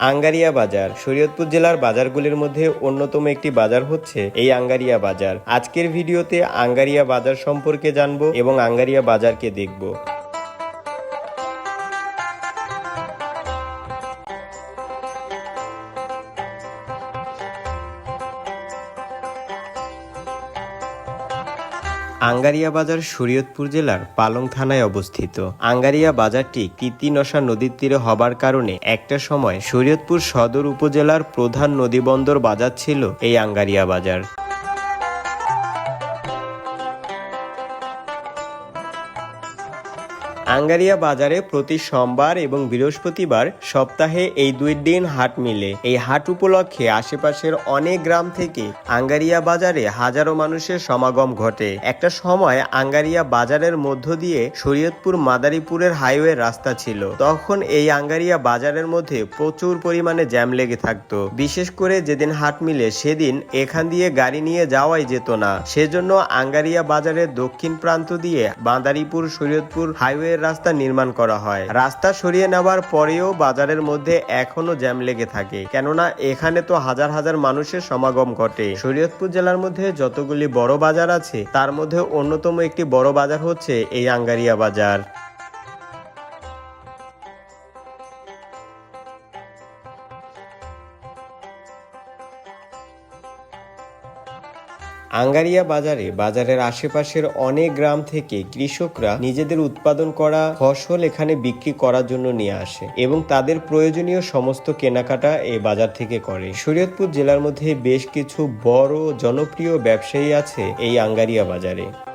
আঙ্গারিয়া বাজার। শরীয়তপুর জেলার বাজারগুলির মধ্যে অন্যতম একটি বাজার হচ্ছে এই আঙ্গারিয়া বাজার। আজকের ভিডিওতে আঙ্গারিয়া বাজার সম্পর্কে জানব এবং আঙ্গারিয়া বাজারকে দেখব। আঙ্গারিয়া বাজার শরীয়তপুর জেলার পালং থানায় অবস্থিত। আঙ্গারিয়া বাজারটি কীর্তিনশা নদীর তীরে হবার কারণে একটা সময় শরীয়তপুর সদর উপজেলার প্রধান নদীবন্দর বাজার ছিল এই আঙ্গারিয়া বাজার আঙ্গারিয়া বাজারে প্রতি সোমবার এবং বৃহস্পতিবার সপ্তাহে এই দুই দিন হাট মিলে। এই হাট উপলক্ষে আশেপাশের অনেক গ্রাম থেকে আঙ্গারিয়া বাজারে হাজারো মানুষের সমাগম ঘটে। একটা সময় আঙ্গারিয়া বাজারের মধ্য দিয়ে শরীয়তপুর মাদারীপুরের হাইওয়ে রাস্তা ছিল। তখন এই আঙ্গারিয়া বাজারের মধ্যে প্রচুর পরিমাণে জ্যাম লেগে থাকতো। বিশেষ করে যেদিন হাট মিলে, সেদিন এখান দিয়ে গাড়ি নিয়ে যাওয়াই যেত না। সেজন্য আঙ্গারিয়া বাজারের দক্ষিণ প্রান্ত দিয়ে মাদারীপুর শরীয়তপুর হাইওয়ে রাস্তা নির্মাণ করা হয়। রাস্তা সরিয়ে নেওয়ার পরেও বাজারের মধ্যে এখনও জ্যাম লেগে থাকে। কেননা, এখানে তো হাজার হাজার মানুষের সমাগম ঘটে। শরীয়তপুর জেলার মধ্যে যতগুলি বড় বাজার আছে, তার মধ্যে অন্যতম একটি বড় বাজার হচ্ছে এই আঙ্গারিয়া বাজার। আঙ্গারিয়া বাজারে, বাজারের আশেপাশের অনেক গ্রাম থেকে কৃষকরা নিজেদের উৎপাদন করা ফসল এখানে বিক্রি করার জন্য নিয়ে আসে এবং তাদের প্রয়োজনীয় সমস্ত কেনাকাটা এই বাজার থেকে করে। শরীয়তপুর জেলার মধ্যে বেশ কিছু বড় জনপ্রিয় ব্যবসায়ী আছে এই আঙ্গারিয়া বাজারে।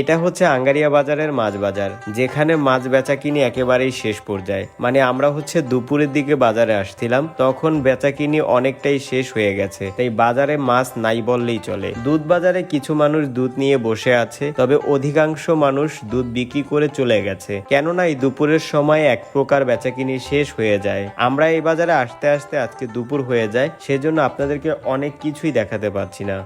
এটা হচ্ছে আঙ্গারিয়া বাজারের মাছ বাজার, যেখানে মাছ বেচা কিনি একেবারেই শেষ পর্যায়ে। মানে আমরা হচ্ছে দুপুরের দিকে বাজারে আসছিলাম, তখন বেচা কিনি অনেকটাই শেষ হয়ে গেছে। তাই বাজারে মাছ নাই বললেই চলে। দুধ বাজারে কিছু মানুষ দুধ নিয়ে বসে আছে, তবে অধিকাংশ মানুষ দুধ বিক্রি করে চলে গেছে। কেননা এই দুপুরের সময় এক প্রকার বেচা কিনি শেষ হয়ে যায়। আমরা এই বাজারে আসতে আসতে আজকে দুপুর হয়ে যায়, সেজন্য আপনাদেরকে অনেক কিছুই দেখাতে পারছি না।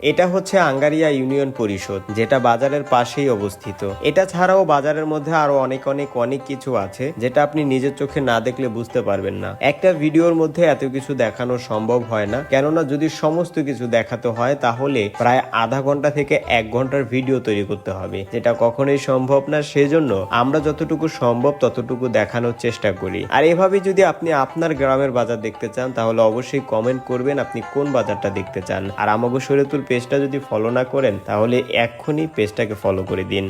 এটা হচ্ছে আঙ্গারিয়া ইউনিয়ন পরিষদ, যেটা বাজারের পাশেই অবস্থিত। এটা ছাড়াও বাজারের মধ্যে আরও অনেক অনেক অনেক কিছু আছে, যেটা আপনি নিজের চোখে না দেখলে বুঝতে পারবেন না। একটা ভিডিওর মধ্যে এত কিছু দেখানো সম্ভব হয় না, কেননা যদি সমস্ত কিছু দেখাতে হয়, তাহলে প্রায় আধা ঘণ্টা থেকে এক ঘণ্টার ভিডিও তৈরি করতে হবে, যেটা কখনোই সম্ভব না। সেজন্য আমরা যতটুকু সম্ভব ততটুকু দেখানোর চেষ্টা করি। আর এভাবে যদি আপনি আপনার গ্রামের বাজার দেখতে চান, তাহলে অবশ্যই কমেন্ট করবেন আপনি কোন বাজারটা দেখতে চান। আর আমাগো শরীয়তুল পেজটা যদি ফলো না করেন তাহলে এক্ষুনি পেজটাকে ফলো করে দিন।